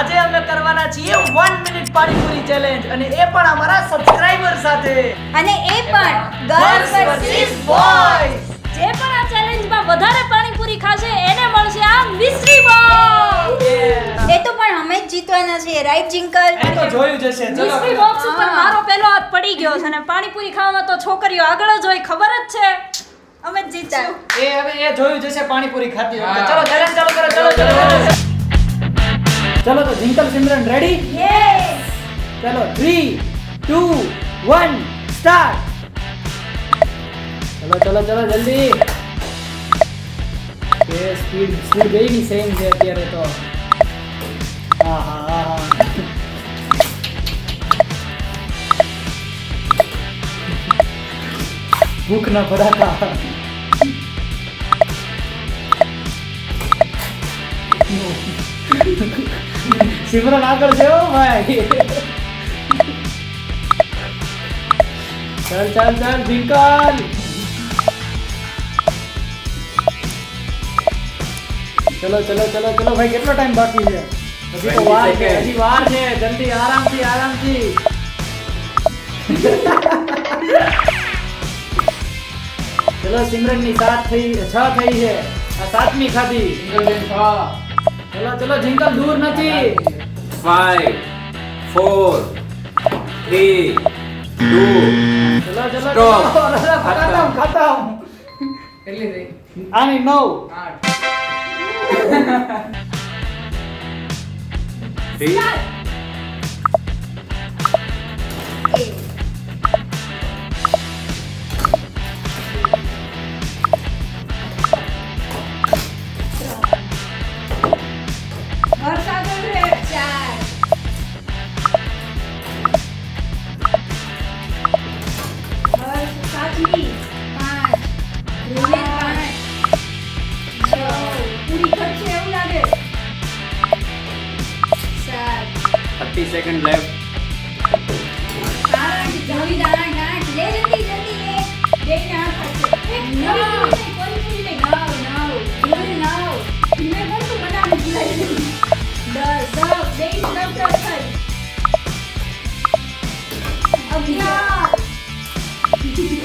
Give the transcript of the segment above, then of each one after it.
આજે અમે કરવાના છીએ 1 મિનિટ પાણીપુરી ચેલેન્જ અને એ પણ અમારા સબસ્ક્રાઇબર સાથે. અને એ પણ ગર્લ્સ વર્સિસ બોય જે પણ આ ચેલેન્જમાં વધારે પાણીપુરી ખાશે એને મળશે આ મિસ્ટ્રી બોક્સ એ તો પણ અમે જ જીતવાના છીએ રાઈટ જિંકલ એ તો જોયું જશે મિસ્ટ્રી ચલો. બોક્સ ઉપર મારો પહેલો હાથ પડી ગયો છે અને પાણીપુરી ખાવામાં તો છોકરીઓ આગળ જ હોય ખબર જ છે. અમે જ જીતશું એ હવે એ જોયું જશે પાણીપુરી ખાતી વખતે. ચલો ચેલેન્જ ચાલુ કરો ચલો ચલો. ચલો ચલો તો જિંકલ સિમરન રેડી યસ ચલો 3 2 1 સ્ટાર્ટ ચલો ચલો ચલો જલ્દી કે સ્પીડ સ્પીડ ગઈ ની સેમ છે અત્યારે તો હા હા હા હા ભૂખ ના ભડાકા સિમરન આગળ છે હો ભાઈ ચાલ ચાલ ચાલ જિંકલ ચલો ચલો ચલો ચલો ભાઈ કેટલો ટાઈમ બાકી છે હજી તો 20 વાર છે second. હજી વાર છે જલ્દી આરામથી આરામથી ચલો સિમરનની સાત થઈ છ થઈ છે આ સાતમી ખાધી સિંગલ બેન ખા ચલો ચલો જિંગલ દૂર નથી. 5 4 3 2 ચલો ચલો સ્ટોપ ખતમ આની 9 8 30 seconds left. Okay. Yeah.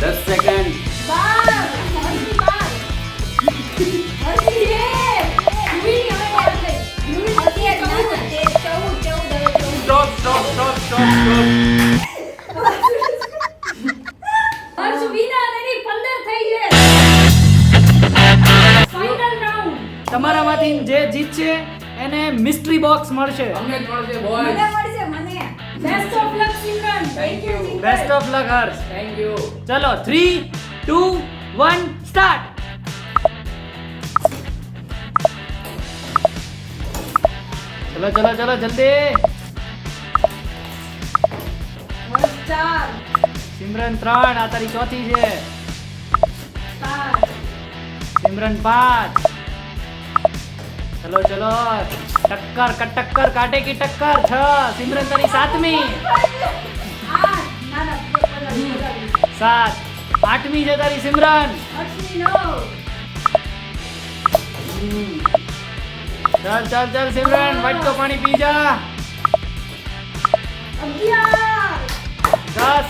Last second. તમારામાંથી જે જીતશે એને મિસ્ટ્રી બોક્સ મળશે. અમને જ મળશે મને મળશે મને. Best of luck Simran. Thank you best of luck Harsh. Thank you ચલો 3 2 1 સ્ટાર્ટ ચલો ચલો ચલો જલ્દી. ચાર. સિમરન ત્રણ આ તારી ચોથી છે. સિમરન પાંચ. ચલો ચલો. ટક્કર કટક્કર કાટે કી ટક્કર? છ. સિમરન તારી સાતમી. સાત. આઠમી છે તારી સિમરન. ચાલ ચાલ ચાલ સિમરન. વાટકો પાણી પી જા.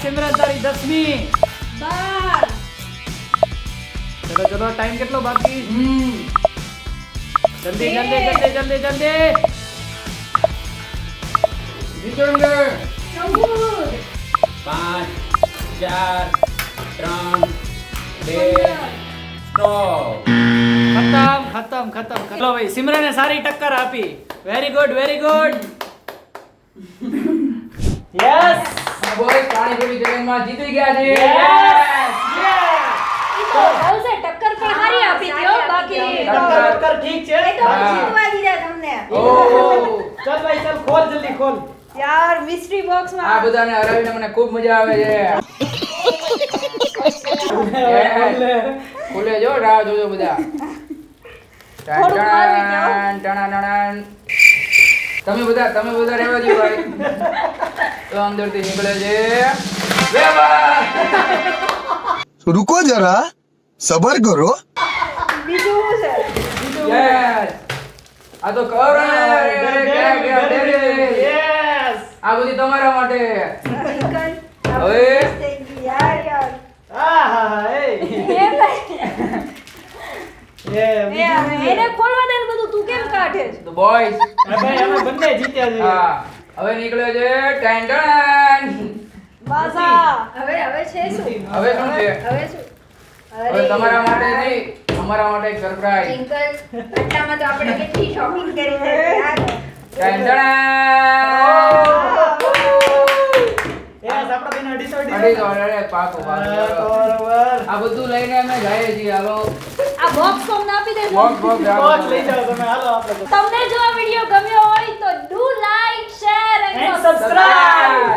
સિમરન તારી દસમી બાર ચલો ચલો ટાઈમ કેટલો બાકી હમ જલ્દી જલ્દી જલ્દી જલ્દી જલ્દી જીતેંગે ચૌદ પાંચ ચાર ત્રણ બે પંદર સ્ટોપ ખતમ ખતમ ખતમ ચલો ભાઈ સિમરને સારી ટક્કર આપી very good very good yes boy panipuri ચેલેન્જમાં જીતી ગયા છે. તો હર્ષે ટક્કર પણ હારી આપી દો બાકી. ટક્કર. ટક્કર ઠીક છે. એ તો જીતવા દીધા તમને. ઓહો ચાલ ભાઈ ચાલ ખોલ જલ્દી ખોલ. યાર મિસ્ટ્રી બોક્સ આ બધાને હરાવીને મને ખૂબ મજા આવે છે. ખુલે. જો રાહ જોજો બધા. ઈ. ટાણ, ટાણા, ટાણા. તમે બધા તમે બધા રહેવા દો ભાઈ. તો અંદરથી નીકળે છે રૂકો જરા સબર કરો આ તો આ બધી તમારા માટે હવે આહા એ એને ખોલવા દે બધું તું કેમ કાઢે છે બોયસ ભાઈ અમે બંને જીત્યા છે હા હવે નીકળ્યો છે ટેન્ડન ટન. બાસા. હવે હવે છે શું? હવે શું છે? હવે શું? હવે તમારા માટે નહીં અમારા માટે એક સરપ્રાઈઝ ટિંકલ આટલામાં તો આપણે કેટલી શોપિંગ કરી છે યાર. Ten ton. યસ આપણે બેનો અઢીસો અઢી તો અરે પાકો પાકો. બરોબર. આ બધું લઈને અમે જઈએ છીએ હાલો. આ બોક્સ તમને આપી દેજો બોક્સ બોક્સ બોક્સ લઈ જાઓ તમે હાલો આપણે તમને જો આ વીડિયો And subscribe!